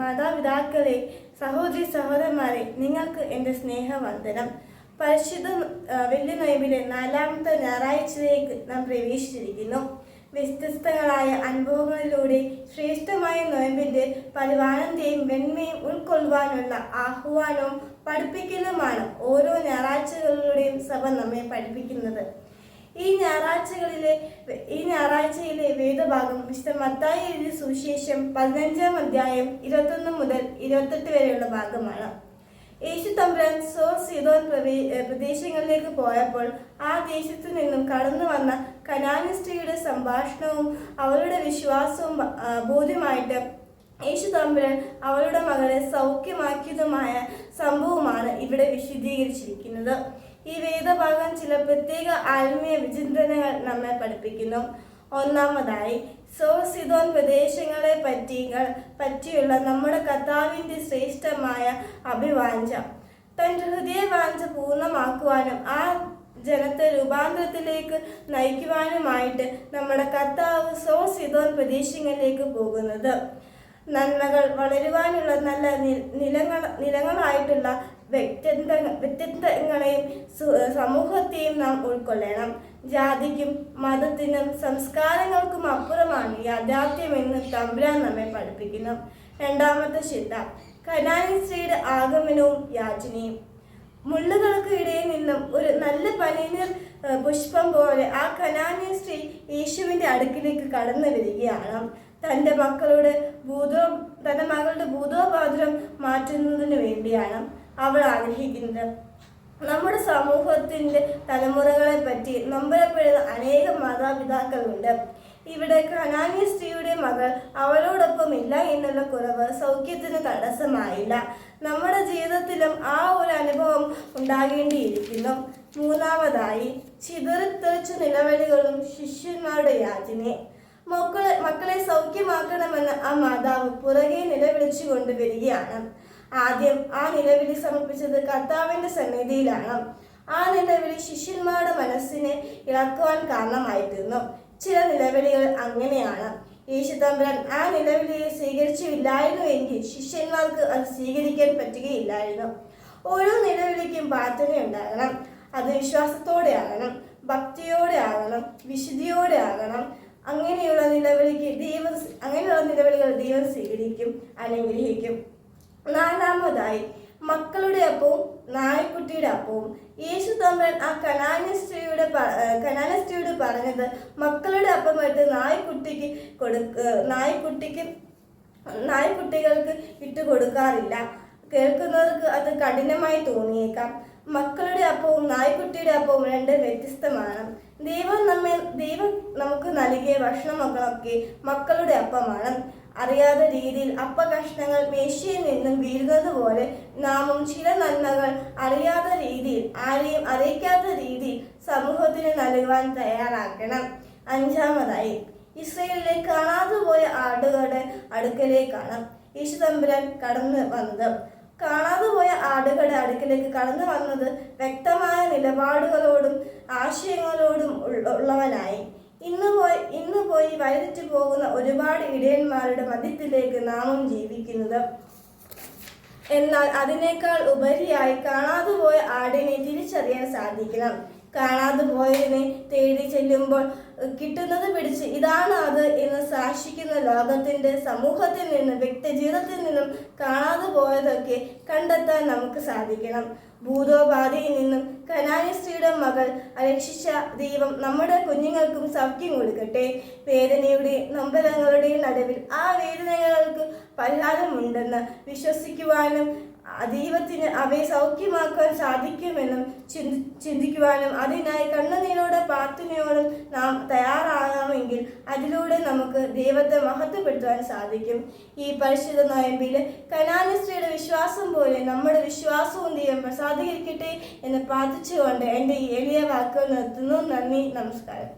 മാതാപിതാക്കളെ സഹോദരി സഹോദരന്മാരെ നിങ്ങൾക്ക് എന്റെ സ്നേഹവന്ദനം. പരിശുദ്ധ വെള്ളി നൊയമ്പിലെ നാലാമത്തെ ഞായറാഴ്ചയിലേക്ക് നാം പ്രവേശിച്ചിരിക്കുന്നു. വ്യത്യസ്തങ്ങളായ അനുഭവങ്ങളിലൂടെ ശ്രേഷ്ഠമായ നൊയമ്പിന്റെ പരിപാലനത്തെയും വെണ്മയും ഉൾക്കൊള്ളുവാനുള്ള ആഹ്വാനവും പഠിപ്പിക്കലുമാണ് ഓരോ ഞായറാഴ്ചകളിലൂടെയും സഭ നമ്മെ പഠിപ്പിക്കുന്നത്. ഈ ഞായറാഴ്ചകളിലെ ഈ ഞായറാഴ്ചയിലെ വേദഭാഗം വിശുദ്ധ മത്തായി എഴുതിയ സുവിശേഷം പതിനഞ്ചാം അധ്യായം ഇരുപത്തൊന്ന് മുതൽ ഇരുപത്തെട്ട് വരെയുള്ള ഭാഗമാണ്. യേശു തമ്പുരാൻ സോർ സീതോൻ പ്രദേശങ്ങളിലേക്ക് പോയപ്പോൾ ആ ദേശത്തു നിന്നും കടന്നു വന്ന കനാനി സ്ത്രീയുടെ സംഭാഷണവും അവളുടെ വിശ്വാസവും ബോധ്യമായിട്ട് യേശു തമ്പുരാൻ അവളുടെ മകളെ സൗഖ്യമാക്കിയതുമായ സംഭവമാണ് ഇവിടെ വിശദീകരിച്ചിരിക്കുന്നത് ഈ വേദഭാഗം ചില പ്രത്യേക ആത്മീയ വിചിന്തനങ്ങൾ നമ്മെ പഠിപ്പിക്കുന്നു. ഒന്നാമതായി സോസിദോൻ പ്രദേശങ്ങളെ പറ്റികൾ പറ്റിയുള്ള നമ്മുടെ കർത്താവിന്റെ ശ്രേഷ്ഠമായ അഭിവാഞ്ച. തന്റെ ഹൃദയവാഞ്ച പൂർണമാക്കുവാനും ആ ജനത്തെ രൂപാന്തരത്തിലേക്ക് നയിക്കുവാനുമായിട്ട് നമ്മുടെ കർത്താവ് സോസിദോൻ പ്രദേശങ്ങളിലേക്ക് പോകുന്നത്. നന്മകൾ വളരുവാനുള്ള നല്ല നിലങ്ങൾ നിലങ്ങളായിട്ടുള്ള വ്യക്തിത്വ വ്യക്തിത്വങ്ങളെയും സമൂഹത്തെയും നാം ഉൾക്കൊള്ളണം. ജാതിക്കും മതത്തിനും സംസ്കാരങ്ങൾക്കും അപ്പുറമാണ് യാഥാർത്ഥ്യമെന്ന് തമ്പുരാൻ നമ്മെ പഠിപ്പിക്കുന്നു. രണ്ടാമത്തെ ചിന്ത കനാനി സ്ത്രീയുടെ ആഗമനവും യാചനയും. മുള്ളുകൾക്ക് ഇടയിൽ നിന്നും ഒരു നല്ല പനീർ പുഷ്പം പോലെ ആ കനാനി സ്ത്രീ യേശുവിന്റെ അടുക്കിലേക്ക് കടന്നു വരികയാണ്. തന്റെ മക്കളുടെ ഭൂതോ തന്റെ മകളുടെ ഭൂതോപാദ്രം മാറ്റുന്നതിന് വേണ്ടിയാണ് അവൾ ആഗ്രഹിക്കുന്നത്. നമ്മുടെ സമൂഹത്തിന്റെ തലമുറകളെ പറ്റി നമ്പരപ്പെടുന്ന അനേകം മാതാപിതാക്കളുണ്ട്. ഇവിടെ കനാനി സ്ത്രീയുടെ മകൾ അവളോടൊപ്പം ഇല്ല എന്നുള്ള കുറവ് സൗഖ്യത്തിന് തടസ്സമായില്ല. നമ്മുടെ ജീവിതത്തിലും ആ ഒരു അനുഭവം ഉണ്ടാകേണ്ടിയിരിക്കുന്നു. മൂന്നാമതായി ചിതറിത്തെറിച്ച നിലവിളികളും ശിഷ്യന്മാരുടെ യാചനയും മക്കളെ മക്കളെ സൗഖ്യമാക്കണമെന്ന് ആ മാതാവ് പുറകെ നിലവിളിച്ചു കൊണ്ടുവരികയാണ്. ആദ്യം ആ നിലവിളി സമർപ്പിച്ചത് കർത്താവിന്റെ സന്നിധിയിലാണ്. ആ നിലവിളി ശിഷ്യന്മാരുടെ മനസ്സിനെ ഇളക്കുവാൻ കാരണമായിരുന്നു ചില നിലവിളികൾ അങ്ങനെയാണ്. യേശു തമ്പുരാൻ ആ നിലവിളിയെ സ്വീകരിച്ചില്ലായിരുന്നുവെങ്കിൽ ശിഷ്യന്മാർക്ക് അത് സ്വീകരിക്കാൻ പറ്റുകയില്ലായിരുന്നു. ഓരോ നിലവിളിക്കും പ്രാർത്ഥന ഉണ്ടാകണം. അത് വിശ്വാസത്തോടെ ആകണം ഭക്തിയോടെ ആകണം വിശുദ്ധിയോടെ ആകണം അങ്ങനെയുള്ള നിലവിളിക്ക് ദൈവം അങ്ങനെയുള്ള നിലവിളികൾ ദൈവം സ്വീകരിക്കും അനുഗ്രഹിക്കും. നാലാമതായി മക്കളുടെ അപ്പവും നായ്ക്കുട്ടിയുടെ അപ്പവും. യേശു തമ്പൻ ആ കനാന്യ സ്ത്രീയുടെ പ- ഏർ കനാന്യ സ്ത്രീയോട് പറഞ്ഞത് മക്കളുടെ അപ്പം എടുത്ത് നായ്ക്കുട്ടിക്ക് കൊടുക്ക നായ്ക്കുട്ടിക്ക് നായ്ക്കുട്ടികൾക്ക് ഇട്ട് കൊടുക്കാറില്ല. കേൾക്കുന്നവർക്ക് അത് കഠിനമായി തോന്നിയേക്കാം. മക്കളുടെ അപ്പവും നായ്ക്കുട്ടിയുടെ അപ്പവും രണ്ട് വ്യത്യസ്തമാണ്. ദൈവം നമ്മെ ദൈവം നമുക്ക് നൽകിയ ഭക്ഷണമൊക്കെ മക്കളുടെ അപ്പമാണ്. അറിയാത്ത രീതിയിൽ അപ്പ കഷ്ണങ്ങൾ മേശയിൽ നിന്നും വീഴുന്നത് പോലെ നാമും ചില നന്മകൾ അറിയാത്ത രീതിയിൽ ആരെയും അറിയിക്കാത്ത രീതിയിൽ സമൂഹത്തിന് നൽകുവാൻ തയ്യാറാക്കണം അഞ്ചാമതായി ഇസ്രയേലിലെ കാണാതെ പോയ ആടുകളുടെ അടുക്കലേക്കാണ് യേശുതമ്പുരാൻ കടന്നു വന്നത്. ആടുകളുടെ അടുക്കിലേക്ക് കടന്നു വന്നത് വ്യക്തമായ നിലപാടുകളോടും ആശയങ്ങളോടും ഉള്ള- ഉള്ളവനായി. ഇന്ന് പോയി ഇന്ന് പോയി വഴിതെറ്റു പോകുന്ന ഒരുപാട് ഇടയന്മാരുടെ മധ്യത്തിലേക്ക് നാമും ജീവിക്കുന്നത്. എന്നാൽ അതിനേക്കാൾ ഉപരിയായി കാണാതെ പോയ ആടിനെ തിരിച്ചറിയാൻ സാധിക്കണം. കാണാതെ പോയതിനെ തേടി ചെല്ലുമ്പോൾ കിട്ടുന്നത് പിടിച്ച് ഇതാണ് അത് എന്ന് സാക്ഷിക്കുന്ന ലോകത്തിന്റെ സമൂഹത്തിൽ നിന്നും വ്യക്തി ജീവിതത്തിൽ നിന്നും കാണാതെ പോയതൊക്കെ കണ്ടെത്താൻ നമുക്ക് സാധിക്കണം. ഭൂതോപാധിയിൽ നിന്നും കനാനി സ്ത്രീയുടെ മകൾ അലക്ഷിച്ച ദൈവം നമ്മുടെ കുഞ്ഞുങ്ങൾക്കും സൗഖ്യം കൊടുക്കട്ടെ. വേദനയുടെ നൊമ്പരങ്ങളുടെയും നടുവിൽ ആ വേദനകൾക്ക് പരിഹാരമുണ്ടെന്ന് വിശ്വസിക്കുവാനും ദൈവത്തിന് അവയെ സൗഖ്യമാക്കാൻ സാധിക്കുമെന്നും ചിന്തി ചിന്തിക്കുവാനും അതിനായി കണ്ണുനീരോടെ പ്രാർത്ഥനയോടും നാം തയ്യാറാകാമെങ്കിൽ അതിലൂടെ നമുക്ക് ദൈവത്തെ മഹത്വപ്പെടുത്തുവാൻ സാധിക്കും. ഈ പരിശുദ്ധ നോയമ്പിൽ കനാന സ്ത്രീയുടെ വിശ്വാസം പോലെ നമ്മുടെ വിശ്വാസവും ദൈവം പ്രസാദീകരിക്കട്ടെ എന്ന് പ്രാർത്ഥിച്ചുകൊണ്ട് എന്റെ ഈ എളിയ വാക്കുകൾ നിർത്തുന്നു. നന്ദി നമസ്കാരം.